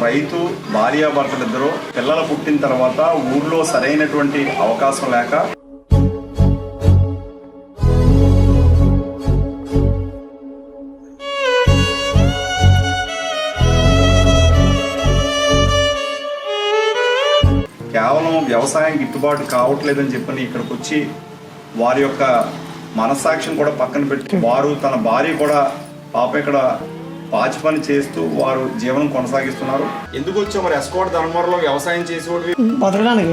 రైతు భార్యాభర్తలిద్దరూ పిల్లలు పుట్టిన తర్వాత ఊర్లో సరైనటువంటి అవకాశం లేక కేవలం వ్యవసాయం గిట్టుబాటు కావట్లేదని చెప్పని ఇక్కడికి వచ్చి వారి యొక్క మనస్సాక్షిని కూడా పక్కన పెట్టి వారు తన భార్య కూడా పాప ఇక్కడ పాచి పని చేస్తూ వారు జీవనం కొనసాగిస్తున్నారు. ఎందుకు వచ్చావు మరి? ఎస్కోట్ ధర్మవరంలో వ్యవసాయం చేసేవాడివి? బతకడానికి.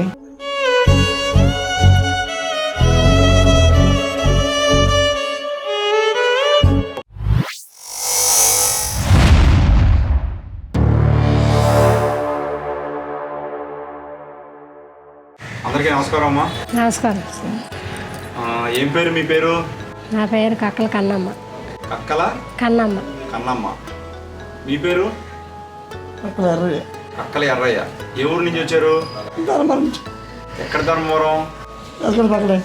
అందరికీ నమస్కారం అమ్మా. నమస్కారం. సార్. ఆ, ఏం పేరు మీ పేరు? నా పేరు కక్కల కన్నమ్మ. అక్కల కన్నమ్మ. కన్నమ్మ. మీ పేరు? అక్కడ ఎర్రది అక్కల ఎర్రయ్య ఏ ఊరు నుంచి వచ్చారు? ధర్మవరం ఎక్కడ ధర్మవరం? దసగడ పక్కనే?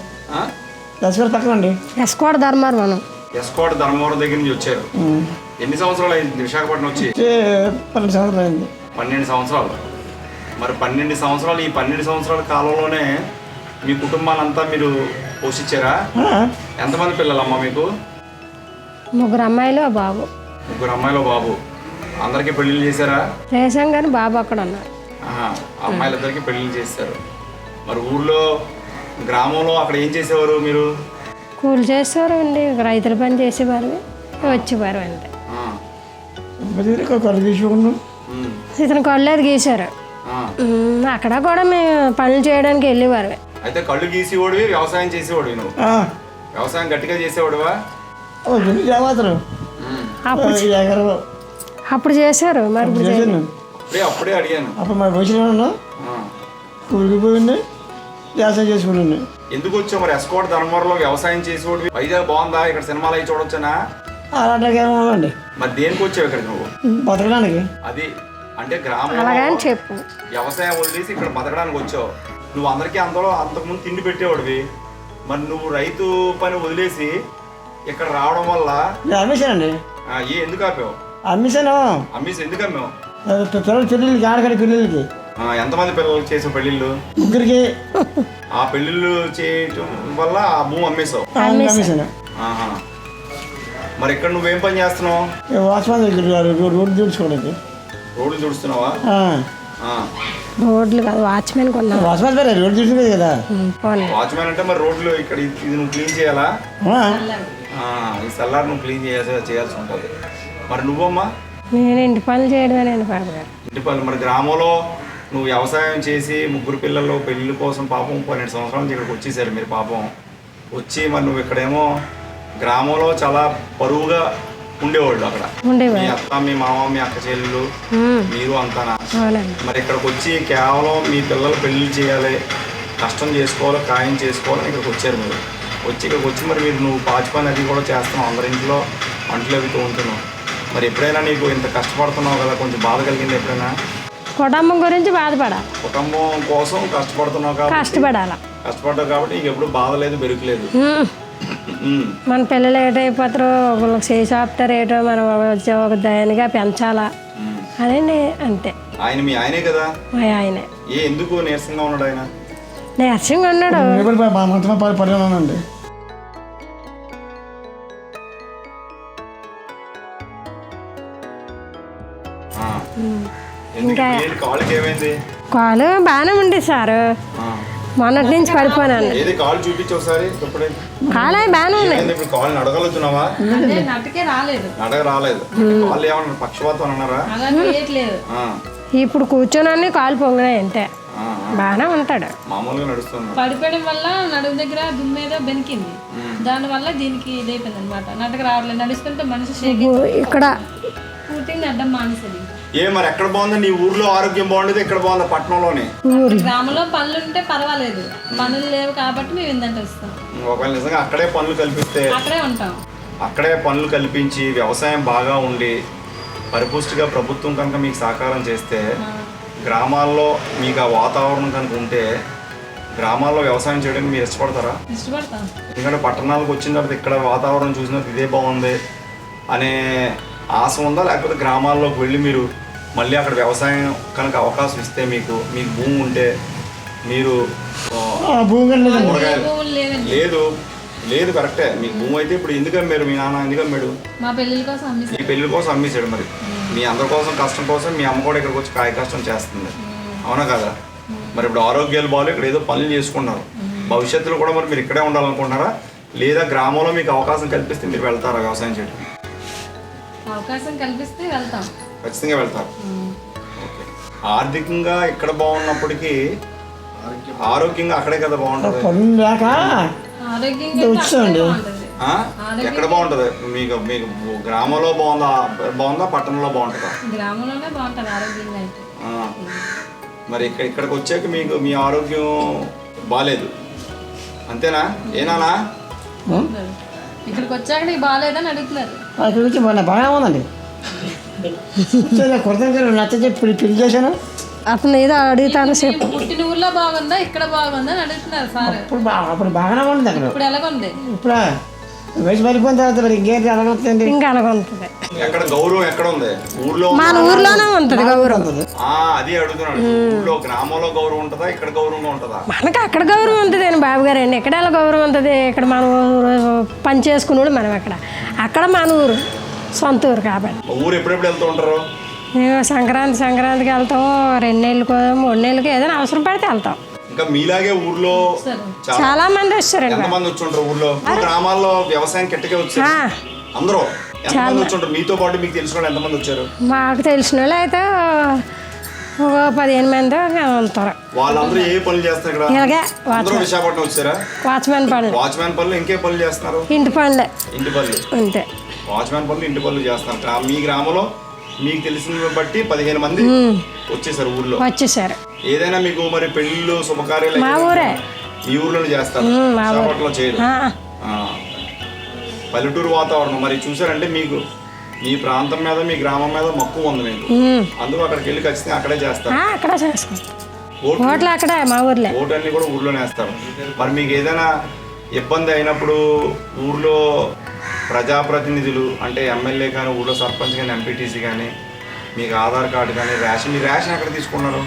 దసగడ పక్కన అండి ఎస్కోట ధర్మారు మనం ఎస్కోట్ ధర్మవరం దగ్గర నుంచి వచ్చారు. ఎన్ని సంవత్సరాలు అయింది విశాఖపట్నం వచ్చి? పన్నెండు సంవత్సరాలు అయింది. పన్నెండు సంవత్సరాలు. మరి పన్నెండు సంవత్సరాలు ఈ పన్నెండు సంవత్సరాల కాలంలోనే మీ కుటుంబాలంతా మీరు పోషించారా? ఎంతమంది పిల్లలమ్మా మీకు? ముగ్గురు అమ్మాయిలు బాబు. ముగ్గురు అమ్మాయిలు బాబు. అందరికీ పెళ్ళిళ్ళు చేశారా? చేసాం కానీ బాబు అక్కడ ఉన్నారు. అమ్మాయిలందరికీ పెళ్ళిళ్ళు చేశారు. మరి ఊళ్ళో గ్రామంలో అక్కడ ఏం చేసేవారు మీరు? కూలి చేసేవారు అండి రైతుల పని చేసేవారు వచ్చేవారు అంతే. ఇతను కొల్లేదు గీశారు. ఆ. ఉమ్, అక్కడ కూడా మేము పనులు చేయడానికి వెళ్ళేవారు అయితే కళ్ళు గీసేవాడివి వ్యవసాయం చేసేవాడివి నువ్వు? వ్యవసాయం గట్టిగా చేసేవాడివా? అప్పుడు అప్పుడు చేశారు మరి ఇప్పుడు. చేశాను. అప్పుడే అడిగాను. అప్పుడు మా వయసులో ఉన్నాం ఆ. కూలిపోయింది వ్యవసాయం చేసుకున్నాను ఎందుకు వచ్చావు మరి? ఎస్కోట్ ధర్మవరంలో వ్యవసాయం చేసేవాడివి. వైజాగ్ బాగుందా? ఇక్కడ సినిమాలు అవి చూడొచ్చానా? అలాంటి ఏమండి మరి దేనికి వచ్చావు ఇక్కడికి నువ్వు? బతకడానికి. అది అంటే అలాగని చెప్పు. వ్యవసాయం వదిలేసి ఇక్కడ బతకడానికి వచ్చావు. నువ్వు అందరికీ అందులో అంతకుముందు తిండి పెట్టేవాడివి. మరి నువ్వు రైతు పని వదిలేసి ఇక్కడ రావడం వల్ల ఆ, ఏ ఎందుకు ఆపావు? అమ్మేశాను అమ్మేసి ఎందుకు అమ్మావు? పిల్లలు పెళ్ళిళ్ళకి ఆడకాడి పెళ్ళిళ్ళకి ఆ, ఎంతమంది పిల్లలు చేసే పెళ్ళిళ్ళు? ముగ్గురికి. ఆ పెళ్ళిళ్ళు చేయటం వల్ల ఆ భూమి అమ్మేశావు. అమ్మేశాను. ఆహా. మరి ఇక్కడ నువ్వేం పని చేస్తున్నావు? వాచ్మాన్ దగ్గర రోడ్డు రోడ్డు తీర్చుకోవడానికి రోడ్లు కాదు వాచ్మెన్ కొన్నాం వాచ్మాన్ పేరు రోడ్డు తీర్చుకోలేదు కదా. పోనీ. వాచ్మెన్ అంటే మరి రోడ్లు ఇక్కడ ఇది నువ్వు క్లీన్ చేయాలా? ఆ, ఆ, ఈ సల్లార్ నువ్వు క్లీన్ చేయాల్సి చేయాల్సి ఉంటుంది. మరి నువ్వమ్మా? నేను ఇంటి పనులు చేయడమే నేను పడగారు ఇంటి పనులు మరి గ్రామంలో నువ్వు వ్యవసాయం చేసి ముగ్గురు పిల్లలు పెళ్ళిళ్ళ కోసం పాపం పన్నెండు సంవత్సరాల నుంచి ఇక్కడికి వచ్చేసారు మీరు పాపం. వచ్చి మరి నువ్వు ఇక్కడేమో గ్రామంలో చాలా పరువుగా ఉండేవాళ్ళు అక్కడ. మీ అత్త మీ మామ మీ అక్క చెల్లెలు మీరు అంతానా? మరి ఇక్కడికి వచ్చి కేవలం మీ పిల్లలు పెళ్ళి చేయాలి కష్టం చేసుకోవాలి ఖాయం చేసుకోవాలని ఇక్కడికి వచ్చారు మీరు. వచ్చి ఇక్కడికి వచ్చి మరి మీరు నువ్వు పాచి పని అది కూడా చేస్తున్నావు అందరి ఇంట్లో అంట్లు అవి తోముతున్నావు. మరి ఎప్పుడైనా నీకు ఇంత కష్టపడుతున్నావు కదా కొంచెం బాధ కలిగింది ఎప్పుడైనా? కుటుంబం గురించి బాధపడాలి? కుటుంబం కోసం కష్టపడుతున్నావు కాబట్టి కష్టపడాలి. కష్టపడ్డావు కాబట్టి నీకు ఎప్పుడు బాధ లేదు బెరుకులేదు. మన పిల్లలు ఏటో అయిపోతారో ఒకళ్ళకి చేసి ఆపుతారు ఏటో మనం వచ్చి ఒక దయనిగా పెంచాలా. అని అంతే. ఆయన మీ ఆయనే కదా? మా ఆయనే. ఏ ఎందుకు నీరసంగా ఉన్నాడు ఆయన? నీరసంగా ఉన్నాడు. కాళ్ళకి ఏమైంది? కాలు బాగానే ఉంది సారు. ఆ. మొన్నటి నుంచి పడిపోయాను ఏది కాళ్ళు చూపించి ఒకసారి ఇప్పుడే. కాలు అవి బాగానే ఉన్నాయి. ఇప్పుడు నడగలుగుతున్నావా అదే నటకే రాలేదు. నడగ రాలేదు కాళ్ళు ఏమన్నా పక్షవాతం అన్నారా? అలా చేయట్లేదు ఆ. ఇప్పుడు కూర్చొని కాలు పొంగినాయి అంతే. ఆ. బాగానే ఉంటాడు. మామూలుగా నడుస్తున్నా పడిపోయడం వల్ల నడుము దగ్గర దుమ్మేదో బెనికింది. దాని వల్ల దీనికి ఇదైపోయింది అనమాట నటక రావట్లేదు. నడుస్తుంటే మనిషి ఇక్కడ పూర్తిగా అడ్డం మానేసేది. ఏ మరి ఎక్కడ బాగుంది? నీ ఊర్లో ఆరోగ్యం బాగుండేది ఇక్కడ బాగుంది పట్టణంలోనే? గ్రామంలో పనులు ఉంటే పర్వాలేదు. పనులు లేవు కాబట్టి మేము ఇందంటే వస్తాం. ఒకవేళ నిజంగా అక్కడే పనులు కల్పిస్తే అక్కడే ఉంటాం. అక్కడే పనులు కల్పించి వ్యవసాయం బాగా ఉండి పరిపుష్టిగా ప్రభుత్వం కనుక మీకు సహకారం చేస్తే గ్రామాల్లో మీకు ఆ వాతావరణం కనుక ఉంటే గ్రామాల్లో వ్యవసాయం చేయడానికి మీరు ఇష్టపడతారా? ఇష్టపడతాం. ఎందుకంటే పట్టణాలకు వచ్చిన తర్వాత ఇక్కడ వాతావరణం చూసినప్పుడు ఇదే బాగుంది అనే ఆశ ఉందా? లేకపోతే గ్రామాల్లోకి వెళ్ళి మీరు మళ్ళీ అక్కడ వ్యవసాయం కనుక అవకాశం ఇస్తే మీకు మీకు భూమి ఉంటే మీరు లేదు లేదు కరెక్టే. మీకు భూమి అయితే ఇప్పుడు ఎందుకు అమ్మారు? మీ నాన్న ఎందుకు అమ్మాడు? మా పెళ్ళిళ్ళ కోసం పెళ్ళి కోసం అమ్మేశాడు మరి. మీ అందరి కోసం కష్టం కోసం మీ అమ్మ కూడా ఇక్కడికి వచ్చి కాయ కష్టం చేస్తుంది. అవునా కదా? మరి ఇప్పుడు ఆరోగ్యాలు బాగాలు ఇక్కడ ఏదో పనులు చేసుకున్నారు భవిష్యత్తులో కూడా మరి మీరు ఇక్కడే ఉండాలనుకుంటున్నారా? లేదా గ్రామంలో మీకు అవకాశం కల్పిస్తే మీరు వెళ్తారా వ్యవసాయం చేయడం అవకాశం కల్పిస్తే వెళ్తాం. ఖచ్చితంగా వెళ్తారు ఓకే. ఆర్థికంగా ఇక్కడ బాగున్నప్పటికీ ఆరోగ్యంగా అక్కడే కదా బాగుంటుంది. పనులు లేక? ఎక్కడ బాగుంటుంది? మీకు మీకు గ్రామంలో బాగుందా? బాగుందా? పట్టణంలో బాగుంటుందా? గ్రామంలోనే బాగుంటుంది ఆరోగ్యంగా అయితే. ఆ. మరి ఇక్కడ ఇక్కడికి వచ్చాక మీకు మీ ఆరోగ్యం బాగాలేదు అంతేనా? ఏనానా ఇక్కడికి వచ్చాక నీకు బాగాలేదని అడుగుతున్నారు. వచ్చి బాగా బాగా ఉందండి. నచ్చ చెప్పి పెళ్ళి చేశాను అతను ఏదో అడుగుతాను చెప్పు. పుట్టిన ఊర్లో బాగుందా ఇక్కడ బాగుందా అని అడుగుతున్నారు సార్. ఇప్పుడు బాగా అప్పుడు బాగానే ఉంది అక్కడ. ఇప్పుడు ఎలాగుంది ఇప్పుడు? వయసు పడిపోయిన తర్వాత మరి ఇంకేంటి అలా వస్తుందండి ఇంకా అలాగ ఉంటుంది. ఎక్కడ గౌరవం ఎక్కడ ఉంది? ఊర్లో మన ఊర్లోనే ఉంటుంది గౌరవం. ఆ అది ఊర్లో గ్రామంలో గౌరవం ఉంటుందా? ఇక్కడ గౌరవంగా ఉంటుందా? మనకి అక్కడ గౌరవం ఉంటుంది అని బాబు గారు అండి. ఎక్కడ ఎలా గౌరవం ఉంటుంది? ఇక్కడ మన ఊరు పని చేసుకున్నాడు మనం అక్కడ. అక్కడ మన ఊరు. సొంత ఊరు కాబట్టి. ఊరు ఎప్పుడెప్పుడు వెళ్తూ ఉంటారు? మేము సంక్రాంతి సంక్రాంతికి వెళ్తాం. రెండు నెలలకు మూడు నెలలకు ఏదైనా అవసరం పడితే వెళ్తాం. ఇంకా మీలాగే ఊర్లో చాలా మంది వచ్చారండి ఎంతమంది వచ్చి ఉంటారు ఊర్లో? గ్రామాల్లో వ్యవసాయం కిట్టకే వచ్చారు. అందరూ ఎంతమంది వచ్చి ఉంటారు? మీతో పాటు మీకు తెలిసిన వాళ్ళు ఎంతమంది వచ్చారు? మాకు తెలిసిన వాళ్ళు అయితే ఒక పదిహేను మంది ఉంటారు. వాళ్ళందరూ ఏ పనులు చేస్తారు ఇక్కడ? ఇలాగే విశాఖపట్నం వచ్చారా? వాచ్మెన్ పనులు. వాచ్మ్యాన్ పనులు ఇంకే పనులు చేస్తున్నారు? ఇంటి పనులే. ఇంటి పనులు. అంతే. వాచ్మ్యాన్ పనులు ఇంటి పనులు చేస్తున్నారు గ్రా- మీ గ్రామంలో మీకు తెలిసిన బట్టి పదిహేను మంది వచ్చేసారు ఊర్లో. వచ్చేసారు. ఏదైనా మీకు మరి పెళ్ళిళ్ళు శుభకార్యాలు మా ఊరే. మీ ఊర్లోనే చేస్తారు. చేయరు. పల్లెటూరు వాతావరణం. మరి చూసారంటే మీకు మీ ప్రాంతం మీద మీ గ్రామం మీద మక్కువ ఉంది మీకు. అందుకు అక్కడికి వెళ్ళి ఖచ్చితంగా అక్కడే చేస్తారు. అక్కడ ఓట్లు అక్కడే మా ఊర్లే. ఓటన్ని కూడా ఊర్లోనే వేస్తారు. మరి మీకు ఏదైనా ఇబ్బంది అయినప్పుడు ఊర్లో ప్రజాప్రతినిధులు అంటే ఎమ్మెల్యే కానీ ఊర్లో సర్పంచ్ కానీ ఎంపీటీసీ కానీ మీకు ఆధార్ కార్డు కానీ రేషన్ మీ రేషన్ ఎక్కడ తీసుకున్నారు?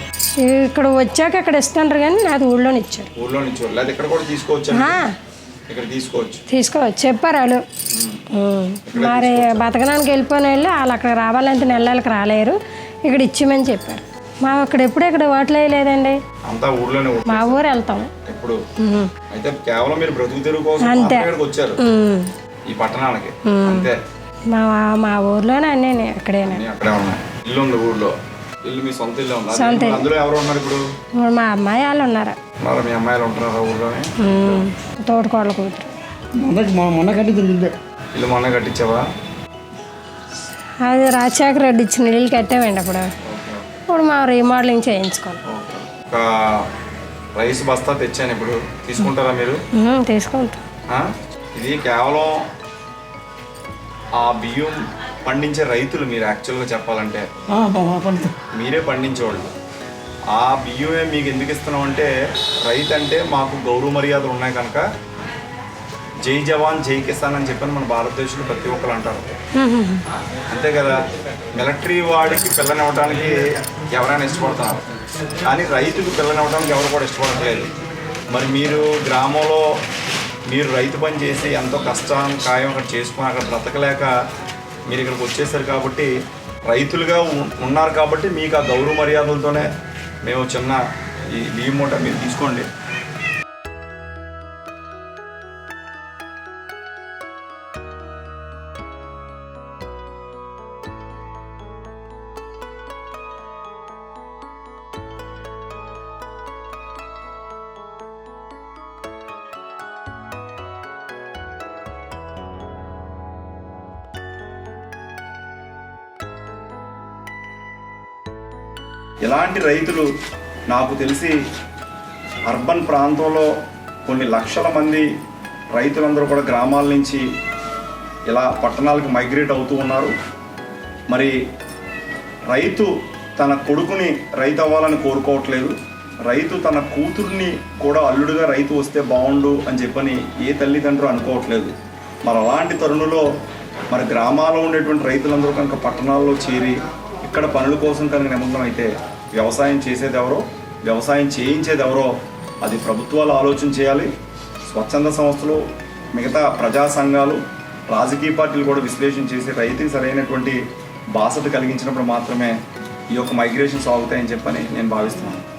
ఇక్కడ వచ్చాక ఇక్కడ ఇస్తుంటారు కానీ నాది ఊళ్ళోనే ఇచ్చారు. ఊర్లో నుంచి లేదా ఇక్కడ కూడా తీసుకోవచ్చు ఇక్కడ తీసుకోవచ్చు. తీసుకోవచ్చు. చెప్పారు వాళ్ళు. మరి బతకడానికి వెళ్ళిపోయిన వాళ్ళు వాళ్ళు అక్కడ రావాలంటే నెలలకు రాలేరు. ఇక్కడ ఇచ్చామని చెప్పారు. మా అక్కడ ఎప్పుడు ఇక్కడ ఓట్లు వేయలేదండి. అంతా ఊర్లోనే మా ఊరు వెళ్తాం. ఎప్పుడు? ఉమ్. అయితే కేవలం మీరు బ్రతుకు తెరువు కోసం వచ్చారు. ఈ పట్టణానికి అంతే. మా మా ఊర్లోనే అన్నీ ఇక్కడేనా అన్నీ అక్కడే ఉన్నాయి. ఇల్లు ఉంది ఊర్లో. ఇల్లు మీ సొంత ఇల్లు ఉంది? సొంత అది- అందులో ఎవరు ఉన్నారు ఇప్పుడు? మా అమ్మాయి వాళ్ళు ఉన్నారు. మరి మీ అమ్మాయిలు ఉంటున్నారా ఊర్లోనే? ఉమ్. తోటకోళ్ళ కూతురు. మొన్న మొన్న- మొన్న కట్టి తిరిగి ఇల్లు మొన్న కట్టించావా? అది రాజశేఖర రెడ్డి ఇచ్చిన ఇల్లు కట్టామండి అప్పుడు. ఇప్పుడు మా రీమోడలింగ్ చేయించుకోవాలి. ఒక రైస్ బస్తా తెచ్చాను ఇప్పుడు. తీసుకుంటారా మీరు? ఉమ్, తీసుకుంటాం. ఆ? ఇది కేవలం ఆ బియ్యం పండించే రైతులు మీరు యాక్చువల్గా చెప్పాలంటే. మీరే పండించేవాళ్ళు. ఆ బియ్యమే మీకు ఎందుకు ఇస్తున్నాం అంటే రైతు అంటే మాకు గౌరవ మర్యాదలు ఉన్నాయి కనుక జై జవాన్ జై కిసాన్ అని చెప్పని మన భారతదేశంలో ప్రతి ఒక్కరు అంటారు. అంతే కదా? మిలిటరీ వాడికి పిల్లనివ్వడానికి ఎవరైనా ఇష్టపడుతున్నారు కానీ రైతుకు పిల్లనివ్వడానికి ఎవరు కూడా ఇష్టపడట్లేదు. మరి మీరు గ్రామంలో మీరు రైతు పని చేసి ఎంతో కష్టం ఖాయం అక్కడ చేసుకుని అక్కడ బ్రతకలేక మీరు ఇక్కడికి వచ్చేసారు కాబట్టి రైతులుగా ఉన్నారు కాబట్టి మీకు ఆ గౌరవ మర్యాదలతోనే మేము చిన్న ఈ బియ్యం మూట మీరు తీసుకోండి. ఇలాంటి రైతులు నాకు తెలిసి అర్బన్ ప్రాంతంలో కొన్ని లక్షల మంది రైతులందరూ కూడా గ్రామాల నుంచి ఇలా పట్టణాలకు మైగ్రేట్ అవుతూ ఉన్నారు. మరి రైతు తన కొడుకుని రైతు అవ్వాలని కోరుకోవట్లేదు. రైతు తన కూతుర్ని కూడా అల్లుడుగా రైతు వస్తే బాగుండు అని చెప్పని ఏ తల్లిదండ్రులు అనుకోవట్లేదు. మరి అలాంటి తరుణంలో మరి గ్రామాల్లో ఉండేటువంటి రైతులందరూ కనుక పట్టణాల్లో చేరి ఇక్కడ పనుల కోసం కనుక నిమగ్నం అయితే వ్యవసాయం చేసేదెవరో వ్యవసాయం చేయించేది ఎవరో అది ప్రభుత్వాలు ఆలోచన చేయాలి. స్వచ్ఛంద సంస్థలు మిగతా ప్రజా సంఘాలు రాజకీయ పార్టీలు కూడా విశ్లేషణ చేసి రైతుకి సరైనటువంటి బాసత కలిగించినప్పుడు మాత్రమే ఈ యొక్క మైగ్రేషన్ సాగుతాయని చెప్పని నేను భావిస్తున్నాను.